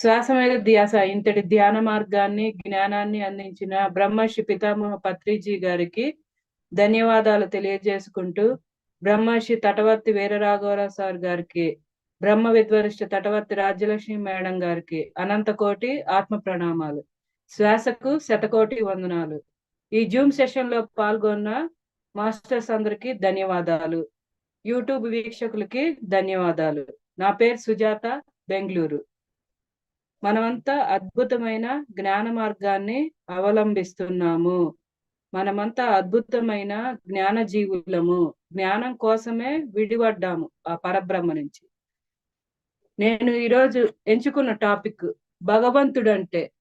శ్వాస మీద ధ్యాస ఇంతటి ధ్యాన మార్గాన్ని జ్ఞానాన్ని అందించిన బ్రహ్మశ్రీ పితామహ పత్రిజీ గారికి ధన్యవాదాలు తెలియజేసుకుంటూ బ్రహ్మశ్రీ తటవర్తి వీరరాఘవరావు సార్ గారికి బ్రహ్మ విద్వరిష్ట తటవర్తి రాజ్యలక్ష్మి మేడం గారికి అనంతకోటి ఆత్మ ప్రణామాలు. శ్వాసకు శతకోటి వందనాలు. ఈ జూమ్ సెషన్లో పాల్గొన్న మాస్టర్స్ అందరికి ధన్యవాదాలు. యూట్యూబ్ వీక్షకులకి ధన్యవాదాలు. నా పేరు సుజాత బెంగళూరు. మనమంతా అద్భుతమైన జ్ఞాన మార్గాన్ని అవలంబిస్తున్నాము. మనమంతా అద్భుతమైన జ్ఞాన జీవులము. జ్ఞానం కోసమే విడిపడ్డాము ఆ పరబ్రహ్మ నుంచి. నేను ఈరోజు ఎంచుకున్న టాపిక్ భగవంతుడు అంటే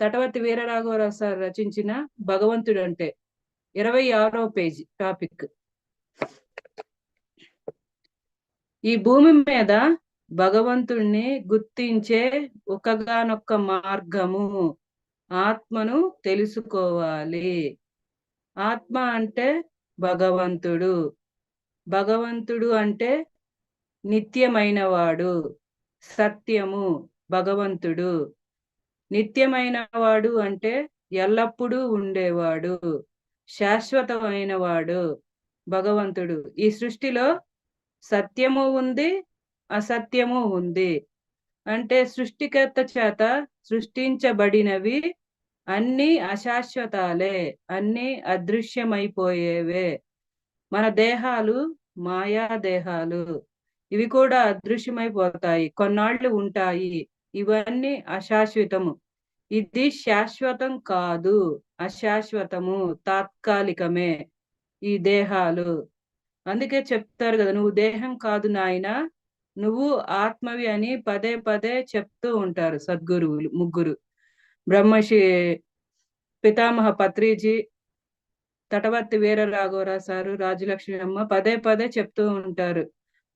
తటవర్తి వీరరాఘవరావు సార్ రచించిన భగవంతుడు అంటే ఇరవై ఆరో పేజీ టాపిక్. ఈ భూమి మీద భగవంతుణ్ణి గుర్తించే ఒకగానొక్క మార్గము ఆత్మను తెలుసుకోవాలి. ఆత్మ అంటే భగవంతుడు. భగవంతుడు అంటే నిత్యమైనవాడు. సత్యము భగవంతుడు. నిత్యమైన వాడు అంటే ఎల్లప్పుడూ ఉండేవాడు. శాశ్వతమైన వాడు భగవంతుడు. ఈ సృష్టిలో సత్యము ఉంది అసత్యము ఉంది. అంటే సృష్టికర్త చేత సృష్టించబడినవి అన్ని అశాశ్వతాలే అన్ని అదృశ్యమైపోయేవే. మన దేహాలు మాయా దేహాలు. ఇవి కూడా అదృశ్యమైపోతాయి. కొన్నాళ్ళు ఉంటాయి. ఇవన్నీ అశాశ్వతము. ఇది శాశ్వతం కాదు. అశాశ్వతము తాత్కాలికమే ఈ దేహాలు. అందుకే చెప్తారు కదా నువ్వు దేహం కాదు నాయన నువ్వు ఆత్మవి అని పదే పదే చెప్తూ ఉంటారు సద్గురువులు ముగ్గురు. బ్రహ్మశ్రీ పితామహ పత్రిజీ తటవర్తి వీర రాఘవరా సారు రాజలక్ష్మి అమ్మ పదే పదే చెప్తూ ఉంటారు.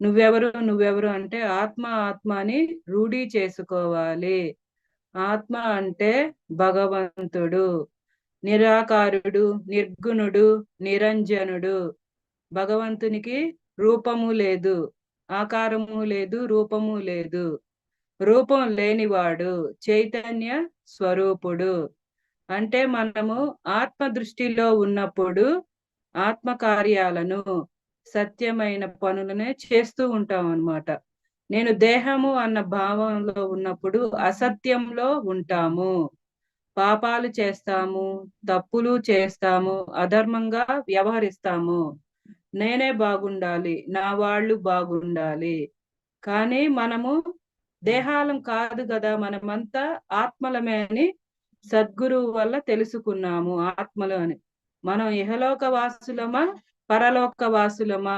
నువ్వెవరు నువ్వెవరు అంటే ఆత్మ ఆత్మ అని రూఢీ చేసుకోవాలి. ఆత్మ అంటే భగవంతుడు నిరాకారుడు నిర్గుణుడు నిరంజనుడు. భగవంతునికి రూపము లేదు. ఆకారము లేదు రూపము లేదు. రూపం లేనివాడు చైతన్య స్వరూపుడు. అంటే మనము ఆత్మ దృష్టిలో ఉన్నప్పుడు ఆత్మ కార్యాలను సత్యమైన పనులనే చేస్తూ ఉంటాం అన్నమాట నేను దేహము అన్న భావంలో ఉన్నప్పుడు అసత్యంలో ఉంటాము. పాపాలు చేస్తాము తప్పులు చేస్తాము అధర్మంగా వ్యవహరిస్తాము. నేనే బాగుండాలి నా వాళ్ళు బాగుండాలి. కానీ మనము దేహాలం కాదు కదా మనమంతా ఆత్మలమే అని సద్గురువు వల్ల తెలుసుకున్నాము ఆత్మలు అని. మనం ఇహలోక వాసులమా పరలోక వాసులమా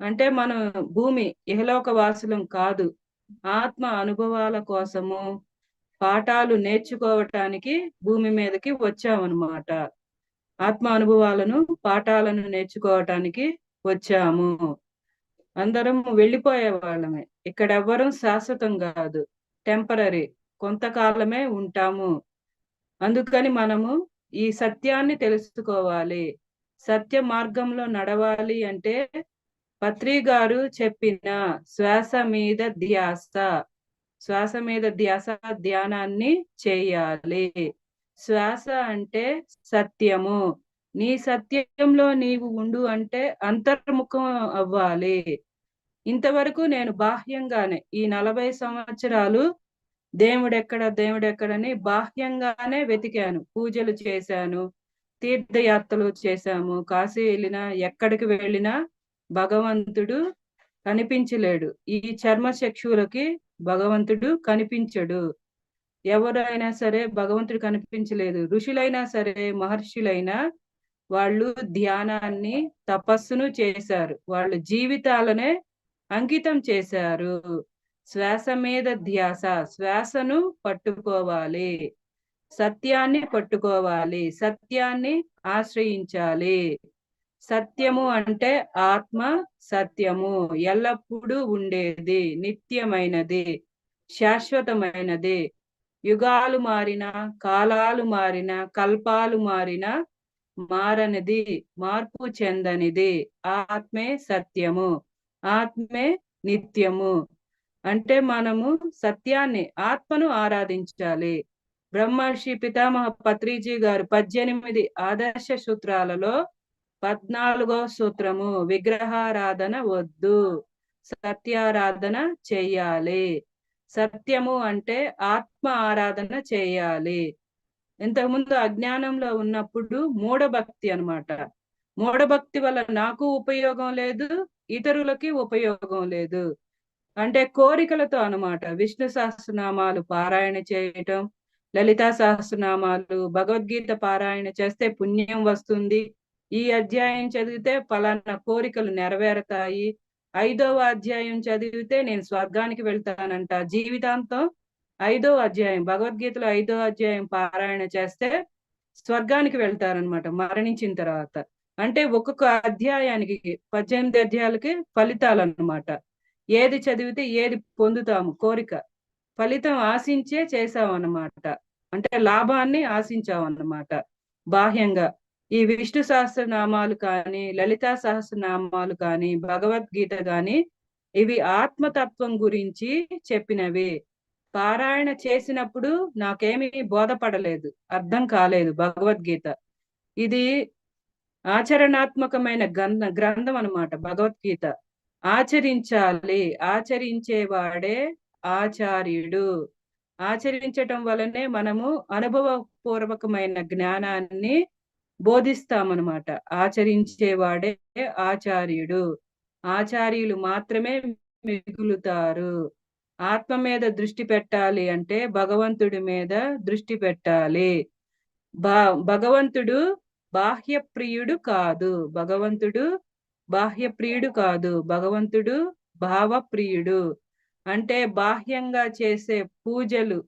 అంటే మనం భూమి ఇహలోక వాసులం కాదు. ఆత్మ అనుభవాల కోసము పాఠాలు నేర్చుకోవటానికి భూమి మీదకి వచ్చామన్నమాట. ఆత్మ అనుభవాలను పాఠాలను నేర్చుకోవటానికి వచ్చాము. అందరం వెళ్ళిపోయే వాళ్ళమే ఇక్కడ ఎవ్వరం శాశ్వతం కాదు. టెంపరీ కొంతకాలమే ఉంటాము. అందుకని మనము ఈ సత్యాన్ని తెలుసుకోవాలి. సత్య మార్గంలో నడవాలి అంటే పత్రి గారు చెప్పిన శ్వాస మీద ధ్యాస. శ్వాస మీద ధ్యాస ధ్యానాన్ని చేయాలి. శ్వాస అంటే సత్యము. నీ సత్యంలో నీవు ఉండు అంటే అంతర్ముఖం అవ్వాలి. ఇంతవరకు నేను బాహ్యంగానే ఈ నలభై సంవత్సరాలు దేవుడెక్కడ దేవుడెక్కడని బాహ్యంగానే వెతికాను. పూజలు చేశాను తీర్థయాత్రలు చేశాము. కాశీ వెళ్ళినా ఎక్కడికి వెళ్ళినా భగవంతుడు కనిపించలేడు. ఈ చర్మ చక్షువులకి భగవంతుడు కనిపించడు. ఎవరైనా సరే భగవంతుడు కనిపించలేదు. ఋషులైనా సరే మహర్షులైనా వాళ్ళు ధ్యానాన్ని తపస్సును చేశారు. వాళ్ళ జీవితాలనే అంకితం చేశారు. శ్వాస మీద ధ్యాస శ్వాసను పట్టుకోవాలి. సత్యాన్ని పట్టుకోవాలి. సత్యాన్ని ఆశ్రయించాలి. సత్యము అంటే ఆత్మ సత్యము. ఎల్లప్పుడూ ఉండేది నిత్యమైనది శాశ్వతమైనది. యుగాలు మారిన కాలాలు మారిన కల్పాలు మారిన మారనిది మార్పు చెందనిది. ఆత్మే సత్యము ఆత్మే నిత్యము. అంటే మనము సత్యాన్ని ఆత్మను ఆరాధించాలి. బ్రహ్మర్షి పితామహ పత్రిజీ గారు పద్దెనిమిది ఆదర్శ సూత్రాలలో పద్నాలుగో సూత్రము విగ్రహారాధన వద్దు సత్యారాధన చెయ్యాలి. సత్యము అంటే ఆత్మ ఆరాధన చేయాలి. ఇంతకుముందు అజ్ఞానంలో ఉన్నప్పుడు మూఢభక్తి అనమాట మూఢభక్తి వల్ల నాకు ఉపయోగం లేదు ఇతరులకి ఉపయోగం లేదు. అంటే కోరికలతో అనమాట విష్ణు సహస్రనామాలు పారాయణ చేయటం లలితా సహస్రనామాలు భగవద్గీత పారాయణ చేస్తే పుణ్యం వస్తుంది. ఈ అధ్యాయం చదివితే పలానా కోరికలు నెరవేరతాయి. ఐదవ అధ్యాయం చదివితే నేను స్వర్గానికి వెళ్తానంట. జీవితాంతం ఐదో అధ్యాయం భగవద్గీతలో ఐదో అధ్యాయం పారాయణ చేస్తే స్వర్గానికి వెళ్తారనమాట మరణించిన తర్వాత. అంటే ఒక్కొక్క అధ్యాయానికి పద్దెనిమిది అధ్యాయాలకి ఫలితాలు అనమాట ఏది చదివితే ఏది పొందుతాము కోరిక. ఫలితం ఆశించే చేసామన్నమాట అంటే లాభాన్ని ఆశించామన్నమాట బాహ్యంగా. ఈ విష్ణు సహస్రనామాలు కానీ లలితా సహస్రనామాలు కానీ భగవద్గీత కానీ ఇవి ఆత్మతత్వం గురించి చెప్పినవి. పారాయణ చేసినప్పుడు నాకేమీ బోధపడలేదు అర్థం కాలేదు భగవద్గీత. ఇది ఆచరణాత్మకమైన గ్రంథ గ్రంథం అనమాట భగవద్గీత. ఆచరించాలి ఆచరించేవాడే ఆచార్యుడు. ఆచరించటం వలనే మనము అనుభవపూర్వకమైన జ్ఞానాన్ని బోధిస్తామన్నమాట. ఆచరించేవాడే ఆచార్యుడు. ఆచార్యులు మాత్రమే మిగులుతారు. ఆత్మ మీద దృష్టి పెట్టాలి అంటే భగవంతుడి మీద దృష్టి పెట్టాలి. బా భగవంతుడు బాహ్య ప్రియుడు కాదు. భగవంతుడు బాహ్య ప్రియుడు కాదు. భగవంతుడు భావ ప్రియుడు అంటే బాహ్యంగా చేసే పూజలు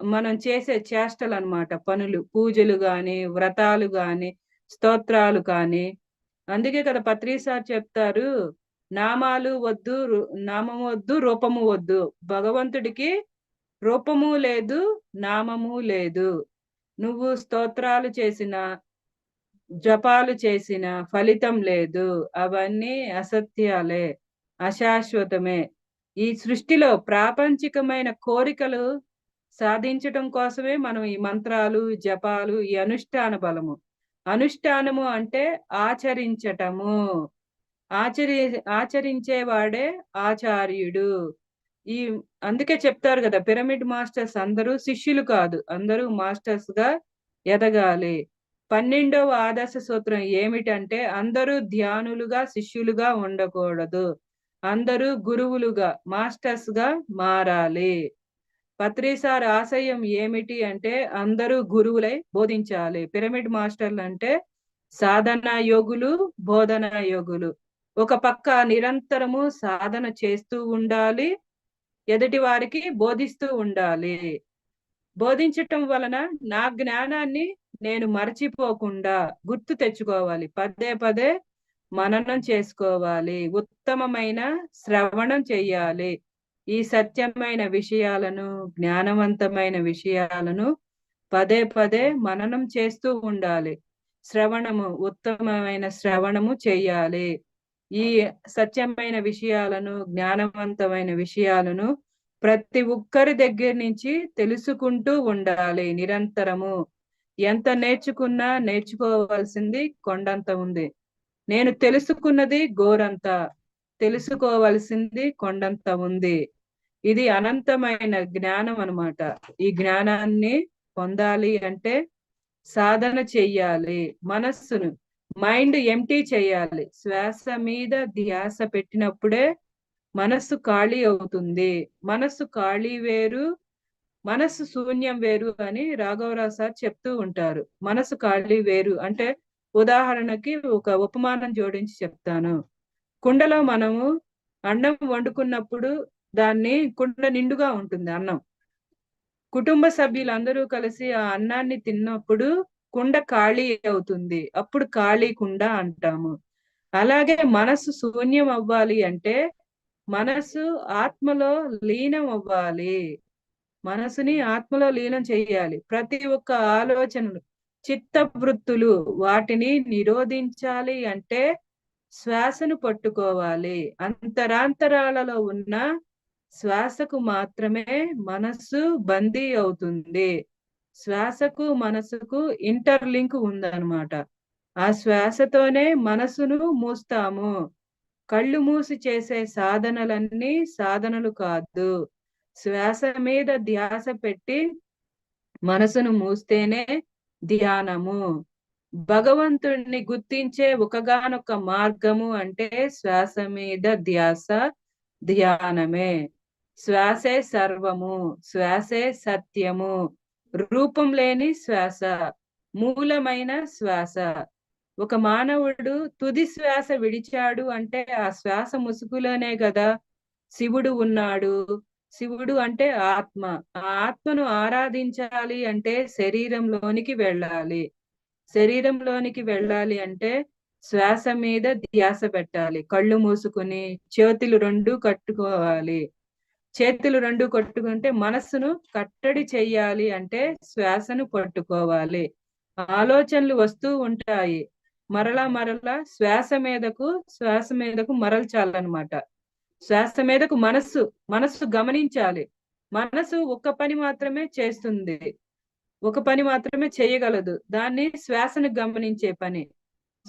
మనం చేసే చేష్టలు అనమాట పనులు పూజలు గాని వ్రతాలు గాని స్తోత్రాలు కానీ. అందుకే కదా పత్రిసార్ చెప్తారు నామాలు వద్దు నామము వద్దు రూపము వద్దు. భగవంతుడికి రూపము లేదు నామము లేదు. నువ్వు స్తోత్రాలు చేసిన జపాలు చేసిన ఫలితం లేదు. అవన్నీ అసత్యాలే అశాశ్వతమే. ఈ సృష్టిలో ప్రాపంచికమైన కోరికలు సాధించటం కోసమే మనం ఈ మంత్రాలు జపాలు ఈ అనుష్ఠాన బలము. అనుష్ఠానము అంటే ఆచరించటము. ఆచరి ఆచరించేవాడే ఆచార్యుడు. ఈ అందుకే చెప్తారు కదా పిరమిడ్ మాస్టర్స్ అందరూ శిష్యులు కాదు అందరూ మాస్టర్స్గా ఎదగాలి. పన్నెండవ ఆదర్శ సూత్రం ఏమిటంటే అందరూ ధ్యానులుగా శిష్యులుగా ఉండకూడదు. అందరూ గురువులుగా మాస్టర్స్గా మారాలి. పత్రిసార్ ఆశయం ఏమిటి అంటే అందరూ గురువులై బోధించాలి. పిరమిడ్ మాస్టర్లు అంటే సాధన యోగులు బోధన యోగులు. ఒక పక్క నిరంతరము సాధన చేస్తూ ఉండాలి. ఎదుటి వారికి బోధిస్తూ ఉండాలి. బోధించటం వలన నా జ్ఞానాన్ని నేను మర్చిపోకుండా గుర్తు తెచ్చుకోవాలి. పదే పదే మననం చేసుకోవాలి. ఉత్తమమైన శ్రవణం చెయ్యాలి ఈ సత్యమైన విషయాలను జ్ఞానవంతమైన విషయాలను పదే పదే మననం చేస్తూ ఉండాలి. శ్రవణము ఉత్తమమైన శ్రవణము చేయాలి. ఈ సత్యమైన విషయాలను జ్ఞానవంతమైన విషయాలను ప్రతి ఒక్కరి దగ్గర నుంచి తెలుసుకుంటూ ఉండాలి నిరంతరము. ఎంత నేర్చుకున్నా నేర్చుకోవాల్సింది కొండంత ఉంది. నేను తెలుసుకున్నది గోరంత తెలుసుకోవలసింది కొండంత ఉంది. ఇది అనంతమైన జ్ఞానం అనమాట ఈ జ్ఞానాన్ని పొందాలి అంటే సాధన చెయ్యాలి. మనస్సును మైండ్ ఎంటీ చేయాలి శ్వాస మీద ధ్యాస పెట్టినప్పుడే మనస్సు ఖాళీ అవుతుంది. మనస్సు ఖాళీ వేరు మనస్సు శూన్యం వేరు అని రాఘవరావు సార్ చెప్తూ ఉంటారు. మనసు ఖాళీ వేరు అంటే ఉదాహరణకి ఒక ఉపమానం జోడించి చెప్తాను. కుండలో మనము అన్నం వండుకున్నప్పుడు దాన్ని కుండ నిండుగా ఉంటుంది అన్నం. కుటుంబ సభ్యులందరూ కలిసి ఆ అన్నాన్ని తిన్నప్పుడు కుండ ఖాళీ అవుతుంది. అప్పుడు ఖాళీ కుండ అంటాము. అలాగే మనసు శూన్యం అవ్వాలి అంటే మనసు ఆత్మలో లీనం అవ్వాలి. మనసుని ఆత్మలో లీనం చేయాలి. ప్రతి ఒక్క ఆలోచనలు చిత్త వృత్తులు వాటిని నిరోధించాలి అంటే శ్వాసను పట్టుకోవాలి. అంతరాంతరాలలో ఉన్న శ్వాసకు మాత్రమే మనస్సు బందీ అవుతుంది. శ్వాసకు మనసుకు ఇంటర్లింక్ ఉందన్నమాట. ఆ శ్వాసతోనే మనసును మూస్తాము. కళ్ళు మూసి చేసే సాధనలన్నీ సాధనలు కాదు. శ్వాస మీద ధ్యాస పెట్టి మనసును మూస్తేనే ధ్యానము. భగవంతుణ్ణి గుర్తించే ఒకగానొక మార్గము అంటే శ్వాస మీద ధ్యాస ధ్యానమే. శ్వాసే సర్వము శ్వాసే సత్యము. రూపం లేని శ్వాస మూలమైన శ్వాస. ఒక మానవుడు తుది శ్వాస విడిచాడు అంటే ఆ శ్వాస ముసుగులోనే కదా శివుడు ఉన్నాడు. శివుడు అంటే ఆత్మ. ఆ ఆత్మను ఆరాధించాలి అంటే శరీరంలోనికి వెళ్ళాలి. శరీరంలోనికి వెళ్ళాలి అంటే శ్వాస మీద ధ్యాస పెట్టాలి. కళ్ళు మూసుకుని చేతులు రెండు కట్టుకోవాలి. చేతులు రెండు కొట్టుకుంటే మనస్సును కట్టడి చెయ్యాలి అంటే శ్వాసను పట్టుకోవాలి. ఆలోచనలు వస్తూ ఉంటాయి. మరలా మరలా శ్వాస మీదకు శ్వాస మీదకు మరల్చాలన్నమాట. శ్వాస మీదకు మనస్సు మనస్సు గమనించాలి. మనసు ఒక పని మాత్రమే చేస్తుంది. ఒక పని మాత్రమే చేయగలదు. దాన్ని శ్వాసను గమనించే పని.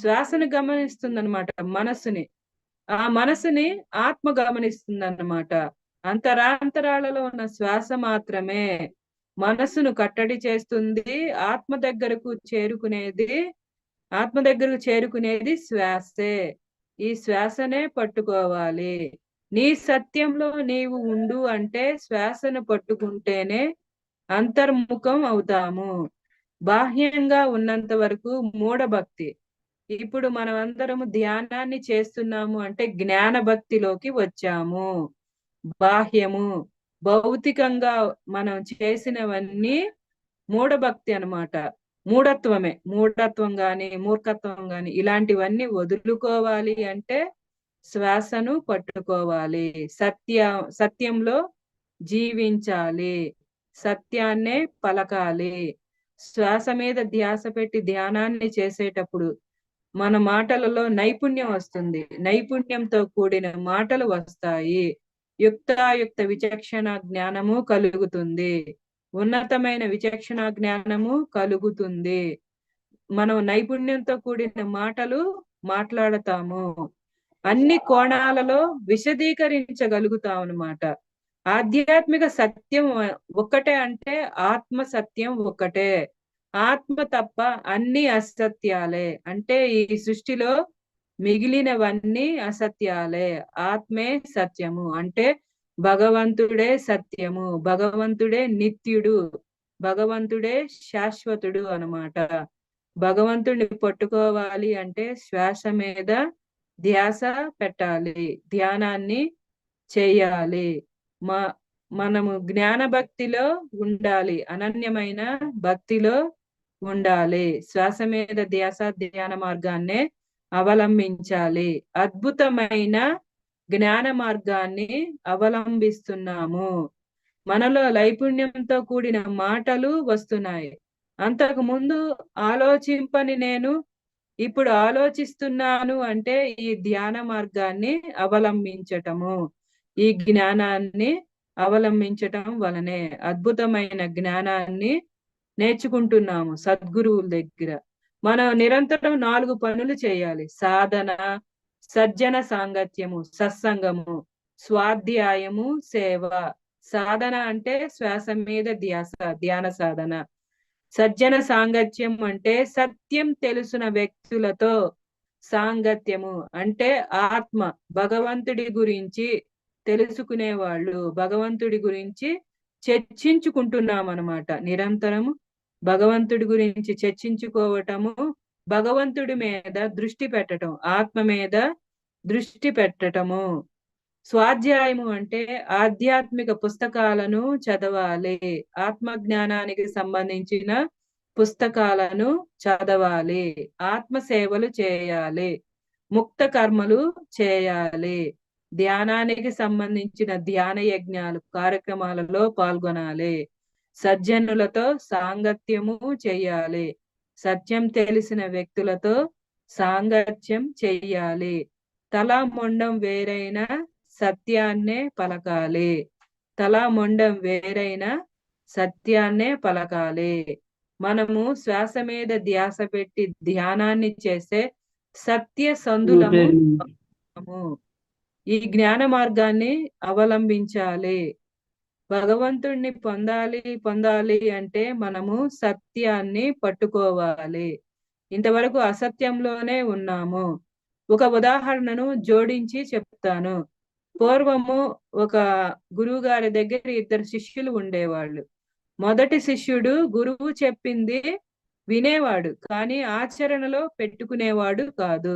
శ్వాసను గమనిస్తుంది అనమాట మనస్సుని. ఆ మనసుని ఆత్మ గమనిస్తుంది అన్నమాట అంతరాంతరాలలో ఉన్న శ్వాస మాత్రమే మనస్సును కట్టడి చేస్తుంది ఆత్మ దగ్గరకు చేరుకునేది ఆత్మ దగ్గరకు చేరుకునేది శ్వాసే. ఈ శ్వాసనే పట్టుకోవాలి. నీ సత్యంలో నీవు ఉండు అంటే శ్వాసను పట్టుకుంటేనే అంతర్ముఖం అవుతాము. బాహ్యంగా ఉన్నంత వరకు మూఢభక్తి. ఇప్పుడు మనం ధ్యానాన్ని చేస్తున్నాము అంటే జ్ఞాన భక్తిలోకి వచ్చాము. బాహ్యము భౌతికంగా మనం చేసినవన్నీ మూఢభక్తి అనమాట మూఢత్వమే. మూఢత్వం గాని మూర్ఖత్వం గాని ఇలాంటివన్నీ వదులుకోవాలి అంటే శ్వాసను పట్టుకోవాలి. సత్య సత్యంలో జీవించాలి. సత్యాన్నే పలకాలి. శ్వాస మీద ధ్యాస పెట్టి ధ్యానాన్ని చేసేటప్పుడు మన మాటలలో నైపుణ్యం వస్తుంది. నైపుణ్యంతో కూడిన మాటలు వస్తాయి. యుక్తాయుక్త విచక్షణ జ్ఞానము కలుగుతుంది. ఉన్నతమైన విచక్షణ జ్ఞానము కలుగుతుంది. మనం నైపుణ్యంతో కూడిన మాటలు మాట్లాడతాము. అన్ని కోణాలలో విశదీకరించగలుగుతాం అన్నమాట ఆధ్యాత్మిక సత్యం ఒక్కటే అంటే ఆత్మ సత్యం ఒక్కటే. ఆత్మ తప్ప అన్ని అసత్యాలే. అంటే ఈ సృష్టిలో మిగిలినవన్నీ అసత్యాలే. ఆత్మే సత్యము. అంటే భగవంతుడే సత్యము. భగవంతుడే నిత్యుడు. భగవంతుడే శాశ్వతుడు అనమాట భగవంతుడిని పట్టుకోవాలి అంటే శ్వాస మీద ధ్యాస పెట్టాలి. ధ్యానాన్ని చేయాలి. మా మనము జ్ఞాన భక్తిలో ఉండాలి. అనన్యమైన భక్తిలో ఉండాలి. శ్వాస మీద ధ్యాస ధ్యాన మార్గాన్నే అవలంబించాలి. అద్భుతమైన జ్ఞాన మార్గాన్ని అవలంబిస్తున్నాము. మనలో నైపుణ్యంతో కూడిన మాటలు వస్తున్నాయి. అంతకు ముందు ఆలోచింపని నేను ఇప్పుడు ఆలోచిస్తున్నాను అంటే ఈ ధ్యాన మార్గాన్ని అవలంబించటము. ఈ జ్ఞానాన్ని అవలంబించటం వలనే అద్భుతమైన జ్ఞానాన్ని నేర్చుకుంటున్నాము సద్గురువుల దగ్గర. మనం నిరంతరం నాలుగు పనులు చేయాలి. సాధన సజ్జన సాంగత్యము సత్సంగము స్వాధ్యాయము సేవ. సాధన అంటే శ్వాస మీద ధ్యాస ధ్యాన సాధన. సజ్జన సాంగత్యం అంటే సత్యం తెలిసిన వ్యక్తులతో సాంగత్యము అంటే ఆత్మ భగవంతుడి గురించి తెలుసుకునే వాళ్ళు భగవంతుడి గురించి చర్చించుకుంటున్నాం అనమాట నిరంతరము భగవంతుడి గురించి చర్చించుకోవటము భగవంతుడి మీద దృష్టి పెట్టటం ఆత్మ మీద దృష్టి పెట్టటము. స్వాధ్యాయము అంటే ఆధ్యాత్మిక పుస్తకాలను చదవాలి. ఆత్మ జ్ఞానానికి సంబంధించిన పుస్తకాలను చదవాలి. ఆత్మ సేవలు చేయాలి. ముక్త కర్మలు చేయాలి. ధ్యానానికి సంబంధించిన ధ్యాన యజ్ఞాలు కార్యక్రమాలలో పాల్గొనాలి. సజ్జనులతో సాంగత్యము చేయాలి. సత్యం తెలిసిన వ్యక్తులతో సాంగత్యం చెయ్యాలి తల మొండం వేరైన సత్యాన్నే పలకాలి. తలా మొండం వేరైనా సత్యాన్నే పలకాలి. మనము శ్వాస మీద ధ్యాస పెట్టి ధ్యానాన్ని చేస్తే సత్య సందులము. ఈ జ్ఞాన మార్గాన్ని అవలంబించాలి. భగవంతుణ్ణి పొందాలి పొందాలి అంటే మనము సత్యాన్ని పట్టుకోవాలి. ఇంతవరకు అసత్యంలోనే ఉన్నాము. ఒక ఉదాహరణను జోడించి చెప్తాను. పూర్వము ఒక గురువు గారి దగ్గర ఇద్దరు శిష్యులు ఉండేవాళ్ళు. మొదటి శిష్యుడు గురువు చెప్పింది వినేవాడు కానీ ఆచరణలో పెట్టుకునేవాడు కాదు.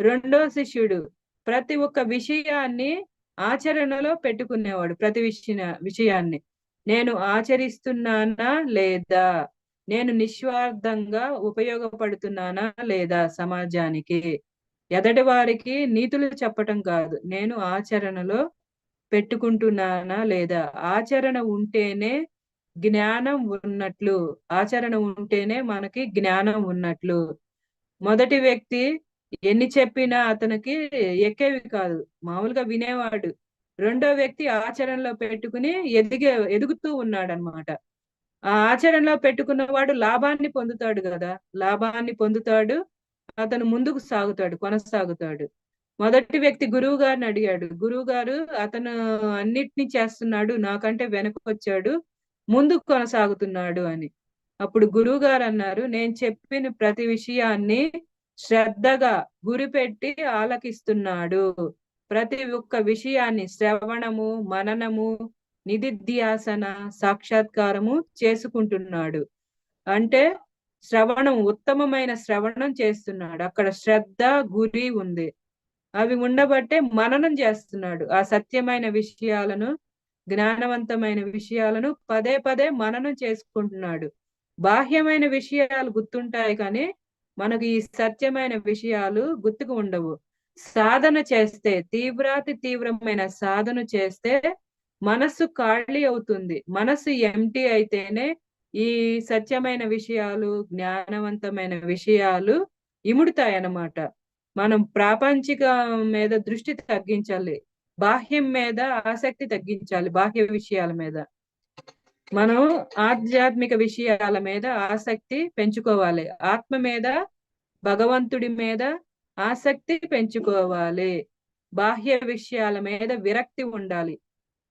రెండో శిష్యుడు ప్రతి ఒక్క విషయాన్ని ఆచరణలో పెట్టుకునేవాడు ప్రతి విషయ విషయాన్ని. నేను ఆచరిస్తున్నానా లేదా? నేను నిస్వార్థంగా ఉపయోగపడుతున్నానా లేదా సమాజానికి? ఎదటి వారికి నీతులు చెప్పటం కాదు. నేను ఆచరణలో పెట్టుకుంటున్నానా లేదా? ఆచరణ ఉంటేనే జ్ఞానం ఉన్నట్లు. ఆచరణ ఉంటేనే మనకి జ్ఞానం ఉన్నట్లు. మొదటి వ్యక్తి ఎన్ని చెప్పినా అతనికి ఎక్కేవి కాదు. మామూలుగా వినేవాడు. రెండో వ్యక్తి ఆచరణలో పెట్టుకుని ఎదిగే ఎదుగుతూ ఉన్నాడు అనమాట ఆ ఆచరణలో పెట్టుకున్నవాడు లాభాన్ని పొందుతాడు కదా. లాభాన్ని పొందుతాడు. అతను ముందుకు సాగుతాడు కొనసాగుతాడు. మొదటి వ్యక్తి గురువు గారిని అడిగాడు. గురువు గారు అతను అన్నిటినీ చేస్తున్నాడు నాకంటే వెనక వచ్చాడు ముందుకు కొనసాగుతున్నాడు అని. అప్పుడు గురువు గారు అన్నారు నేను చెప్పిన ప్రతి విషయాన్ని శ్రద్ధగా గురిపెట్టి ఆలకిస్తున్నాడు. ప్రతి ఒక్క విషయాన్ని శ్రవణము మననము నిధిధ్యాసన సాక్షాత్కారము చేసుకుంటున్నాడు. అంటే శ్రవణం ఉత్తమమైన శ్రవణం చేస్తున్నాడు. అక్కడ శ్రద్ధ గురి ఉంది. అవి ఉండబట్టే మననం చేస్తున్నాడు. ఆ సత్యమైన విషయాలను జ్ఞానవంతమైన విషయాలను పదే పదే మననం చేసుకుంటున్నాడు. బాహ్యమైన విషయాలు గుర్తుంటాయి కానీ మనకు ఈ సత్యమైన విషయాలు గుర్తుకు ఉండవు. సాధన చేస్తే తీవ్రాతి తీవ్రమైన సాధన చేస్తే మనస్సు ఖాళీ అవుతుంది. మనస్సు ఎంటీ అయితేనే ఈ సత్యమైన విషయాలు జ్ఞానవంతమైన విషయాలు ఇముడుతాయి అన్నమాట మనం ప్రాపంచిక మీద దృష్టి తగ్గించాలి. బాహ్యం మీద ఆసక్తి తగ్గించాలి బాహ్య విషయాల మీద. మనం ఆధ్యాత్మిక విషయాల మీద ఆసక్తి పెంచుకోవాలి. ఆత్మ మీద భగవంతుడి మీద ఆసక్తి పెంచుకోవాలి. బాహ్య విషయాల మీద విరక్తి ఉండాలి.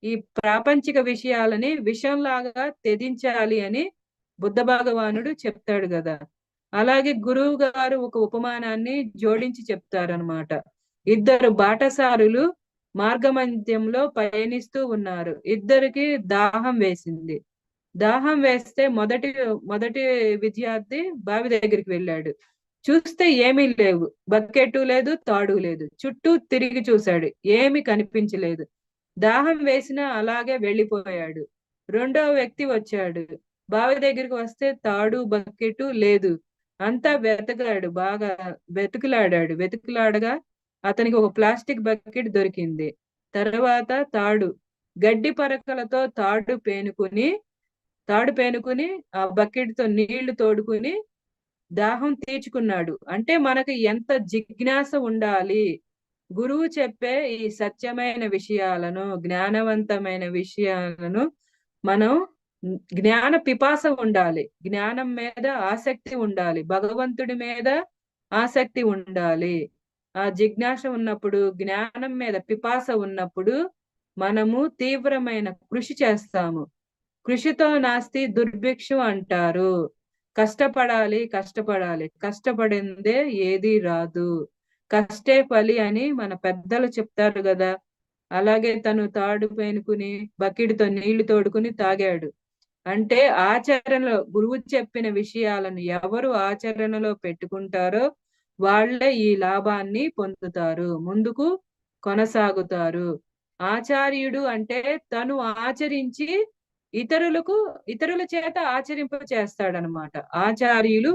ఈ ప్రాపంచిక విషయాలని విషంలాగా త్యజించాలి అని బుద్ధ భగవానుడు చెప్తాడు కదా. అలాగే గురువు గారు ఒక ఉపమానాన్ని జోడించి చెప్తారనమాట ఇద్దరు బాటసారులు మార్గమధ్యంలో పయనిస్తూ ఉన్నారు. ఇద్దరికి దాహం వేసింది. దాహం వేస్తే మొదటి మొదటి విద్యార్థి బావి దగ్గరికి వెళ్ళాడు. చూస్తే ఏమీ లేవు. బకెట్ లేదు తాడు లేదు. చుట్టూ తిరిగి చూశాడు. ఏమి కనిపించలేదు. దాహం వేసినా అలాగే వెళ్ళిపోయాడు. రెండో వ్యక్తి వచ్చాడు. బావి దగ్గరికి వస్తే తాడు బకెట్ లేదు. అంతా వెతకాడు. బాగా వెతుకులాడాడు. వెతుకులాడగా అతనికి ఒక ప్లాస్టిక్ బకెట్ దొరికింది. తర్వాత తాడు గడ్డి పరకలతో తాడు పేనుకుని తాడు పేనుకుని ఆ బకెట్తో నీళ్ళు తోడుకుని దాహం తీర్చుకున్నాడు. అంటే మనకు ఎంత జిజ్ఞాస ఉండాలి? గురువు చెప్పే ఈ సత్యమైన విషయాలను జ్ఞానవంతమైన విషయాలను మనం జ్ఞాన పిపాస ఉండాలి. జ్ఞానం మీద ఆసక్తి ఉండాలి. భగవంతుడి మీద ఆసక్తి ఉండాలి. ఆ జిజ్ఞాస ఉన్నప్పుడు జ్ఞానం మీద పిపాస ఉన్నప్పుడు మనము తీవ్రమైన కృషి చేస్తాము. కృషితో నాస్తి దుర్భిక్షం అంటారు. కష్టపడాలి కష్టపడాలి. కష్టపడిందే ఏది రాదు. కష్టే ఫలి అని మన పెద్దలు చెప్తారు కదా. అలాగే తను తాడు పేనుకుని బకెట్తో నీళ్ళు తోడుకుని తాగాడు. అంటే ఆచరణలో గురువు చెప్పిన విషయాలను ఎవరు ఆచరణలో పెట్టుకుంటారో వాళ్ళే ఈ లాభాన్ని పొందుతారు ముందుకు కొనసాగుతారు. ఆచార్యుడు అంటే తను ఆచరించి ఇతరులకు ఇతరుల చేత ఆచరింప చేస్తాడనమాట. ఆచార్యులు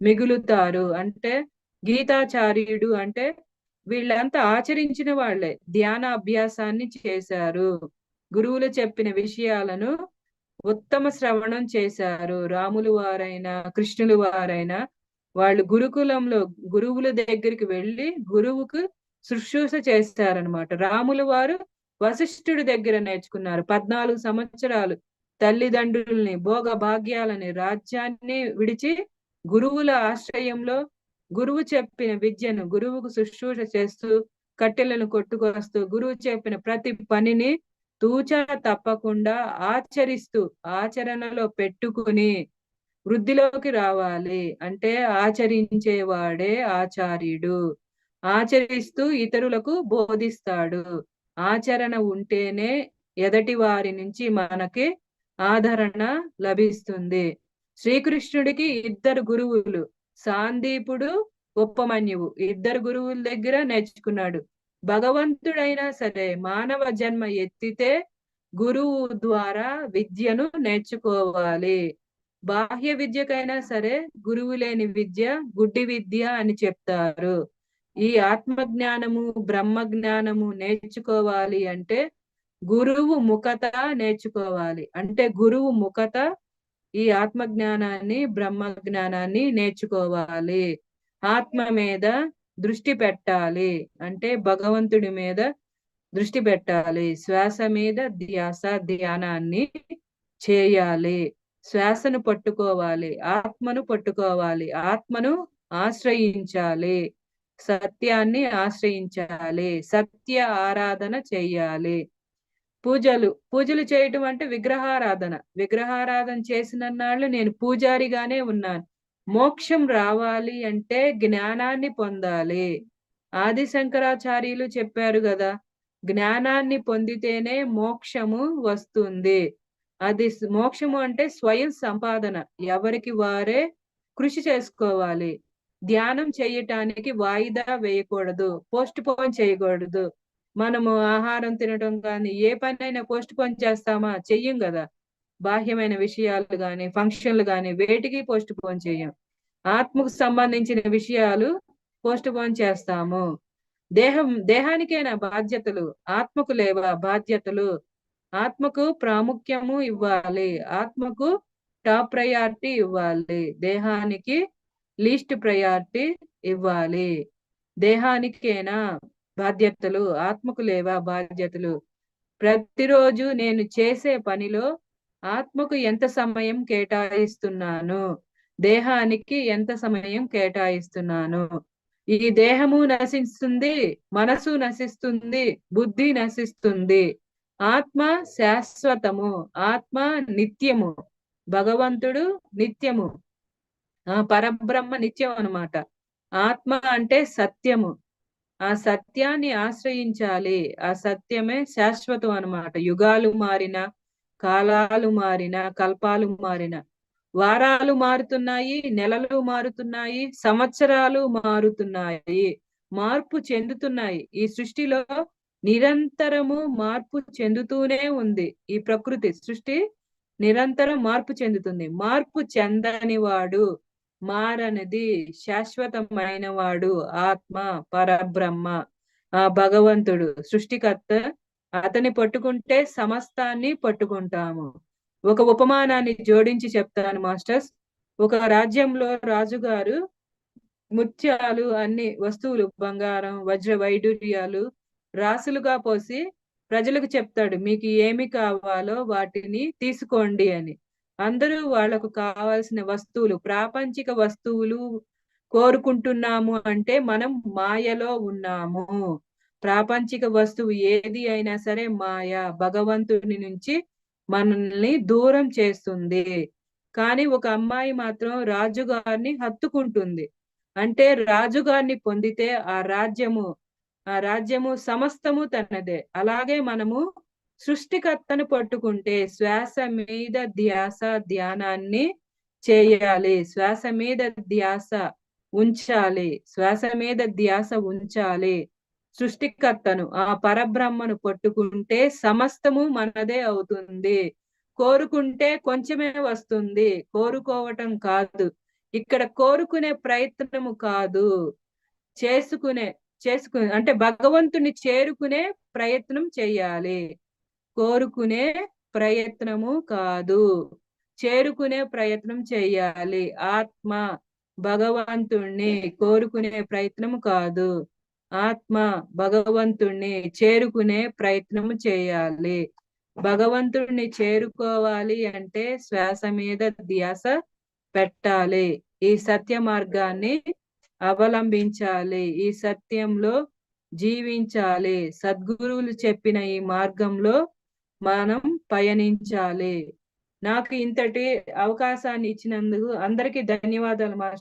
మిగులుతారు అంటే గీతాచార్యుడు అంటే వీళ్ళంతా ఆచరించిన వాళ్ళే ధ్యాన అభ్యాసాన్ని చేశారు. గురువులు చెప్పిన విషయాలను ఉత్తమ శ్రవణం చేశారు. రాములు వారైనా కృష్ణులు వారైనా వాళ్ళు గురుకులంలో గురువుల దగ్గరికి వెళ్ళి గురువుకు శుశ్రూష చేస్తారనమాట రాములు వారు వశిష్ఠుడి దగ్గర నేర్చుకున్నారు. పద్నాలుగు సంవత్సరాలు తల్లిదండ్రుల్ని భోగ భాగ్యాలని రాజ్యాన్ని విడిచి గురువుల ఆశ్రయంలో గురువు చెప్పిన విద్యను గురువుకు శుశ్రూష చేస్తూ కట్టెలను కొట్టుకొస్తూ గురువు చెప్పిన ప్రతి పనిని తూచా తప్పకుండా ఆచరిస్తూ ఆచరణలో పెట్టుకుని వృద్ధిలోకి రావాలి. అంటే ఆచరించేవాడే ఆచార్యుడు. ఆచరిస్తూ ఇతరులకు బోధిస్తాడు. ఆచరణ ఉంటేనే ఎదటి వారి నుంచి మనకి ఆదరణ లభిస్తుంది. శ్రీకృష్ణుడికి ఇద్దరు గురువులు. సాందీపుడు ఉపమన్యువు. ఇద్దరు గురువుల దగ్గర నేర్చుకున్నాడు. భగవంతుడైనా సరే మానవ జన్మ ఎత్తితే గురువు ద్వారా విద్యను నేర్చుకోవాలి. బాహ్య విద్యకైనా సరే గురువు లేని విద్య గుడ్డి విద్య అని చెప్తారు. ఈ ఆత్మ జ్ఞానము బ్రహ్మ జ్ఞానము నేర్చుకోవాలి అంటే గురువు ముఖత నేర్చుకోవాలి. అంటే గురువు ముఖత ఈ ఆత్మ జ్ఞానాన్ని బ్రహ్మ జ్ఞానాన్ని నేర్చుకోవాలి. ఆత్మ మీద దృష్టి పెట్టాలి. అంటే భగవంతుడి మీద దృష్టి పెట్టాలి. శ్వాస మీద ధ్యాస ధ్యానాన్ని చేయాలి. శ్వాసను పట్టుకోవాలి ఆత్మను పట్టుకోవాలి ఆత్మను ఆశ్రయించాలి సత్యాన్ని ఆశ్రయించాలి సత్య ఆరాధన చెయ్యాలి పూజలు పూజలు చేయటం అంటే విగ్రహారాధన. విగ్రహారాధన చేసిన నాళ్ళు నేను పూజారిగానే ఉన్నాను. మోక్షం రావాలి అంటే జ్ఞానాన్ని పొందాలి. ఆది శంకరాచార్యులు చెప్పారు కదా జ్ఞానాన్ని పొందితేనే మోక్షము వస్తుంది. అది మోక్షము అంటే స్వయం సంపాదన. ఎవరికి వారే కృషి చేసుకోవాలి. ధ్యానం చేయటానికి వాయిదా వేయకూడదు. పోస్ట్ పోన్ చేయకూడదు. మనము ఆహారం తినడం కానీ ఏ పనైనా పోస్ట్ పోన్ చేస్తామా? చెయ్యం కదా బాహ్యమైన విషయాలు కానీ ఫంక్షన్లు కానీ వేటికి పోస్ట్ పోన్ చేయం ఆత్మకు సంబంధించిన విషయాలు పోస్ట్ పోన్ చేస్తాము. దేహం దేహానికైనా బాధ్యతలు. ఆత్మకు లేవా? బాధ్యతలు. ఆత్మకు ప్రాముఖ్యము ఇవ్వాలి. ఆత్మకు టాప్ ప్రయారిటీ ఇవ్వాలి. దేహానికి లీస్ట్ ప్రయారిటీ ఇవ్వాలి. దేహానికేనా? బాధ్యతలు. ఆత్మకు లేవా? బాధ్యతలు. ప్రతిరోజు నేను చేసే పనిలో ఆత్మకు ఎంత సమయం కేటాయిస్తున్నాను? దేహానికి ఎంత సమయం కేటాయిస్తున్నాను? ఈ దేహము నశిస్తుంది మనసు నశిస్తుంది బుద్ధి నశిస్తుంది. ఆత్మ శాశ్వతము ఆత్మ నిత్యము భగవంతుడు నిత్యము. ఆ పరబ్రహ్మ నిత్యం అన్నమాట. ఆత్మ అంటే సత్యము. ఆ సత్యాన్ని ఆశ్రయించాలి. ఆ సత్యమే శాశ్వతం అన్నమాట. యుగాలు మారిన కాలాలు మారిన కల్పాలు మారిన. వారాలు మారుతున్నాయి నెలలు మారుతున్నాయి సంవత్సరాలు మారుతున్నాయి. మార్పు చెందుతున్నాయి. ఈ సృష్టిలో నిరంతరము మార్పు చెందుతూనే ఉంది ఈ ప్రకృతి. సృష్టి నిరంతరం మార్పు చెందుతుంది. మార్పు చెందని వాడు మారనిది శాశ్వతమైన వాడు ఆత్మ పరబ్రహ్మ ఆ భగవంతుడు. సృష్టికర్త అతని పట్టుకుంటే సమస్తాన్ని పట్టుకుంటాము. ఒక ఉపమానాన్ని జోడించి చెప్తాను మాస్టర్స్. ఒక రాజ్యంలో రాజుగారు ముత్యాలు అన్ని వస్తువులు బంగారం వజ్ర వైడూర్యాలు రాసులుగా పోసి ప్రజలకు చెప్తాడు మీకు ఏమి కావాలో వాటిని తీసుకోండి అని. అందరూ వాళ్ళకు కావాల్సిన వస్తువులు ప్రాపంచిక వస్తువులు కోరుకుంటున్నాము అంటే మనం మాయలో ఉన్నాము. ప్రాపంచిక వస్తువు ఏది అయినా సరే మాయ భగవంతుని నుంచి మనల్ని దూరం చేస్తుంది. కానీ ఒక అమ్మాయి మాత్రం రాజుగారిని హత్తుకుంటుంది. అంటే రాజుగారిని పొందితే ఆ రాజ్యము ఆ రాజ్యము సమస్తము తనదే. అలాగే మనము సృష్టికర్తను పట్టుకుంటే శ్వాస మీద ధ్యాస ధ్యానాన్ని చేయాలి. శ్వాస మీద ధ్యాస ఉంచాలి. శ్వాస మీద ధ్యాస ఉంచాలి. సృష్టికర్తను ఆ పరబ్రహ్మను పట్టుకుంటే సమస్తము మనదే అవుతుంది. కోరుకుంటే కొంచెమే వస్తుంది. కోరుకోవటం కాదు. ఇక్కడ కోరుకునే ప్రయత్నము కాదు. చేసుకునే చేసుకునే అంటే భగవంతుని చేరుకునే ప్రయత్నం చేయాలి. కోరుకునే ప్రయత్నము కాదు. చేరుకునే ప్రయత్నం చేయాలి. ఆత్మ భగవంతుణ్ణి కోరుకునే ప్రయత్నం కాదు. ఆత్మ భగవంతుణ్ణి చేరుకునే ప్రయత్నం చేయాలి. భగవంతుణ్ణి చేరుకోవాలి అంటే శ్వాస మీద ధ్యాస పెట్టాలి. ఈ సత్య మార్గాన్ని అవలంబించాలి. ఈ సత్యంలో జీవించాలి. సద్గురువులు చెప్పిన ఈ మార్గంలో మనం పయనించాలి. నాకు ఇంతటి అవకాశాన్ని ఇచ్చినందుకు అందరికీ ధన్యవాదాలు మాస్టర్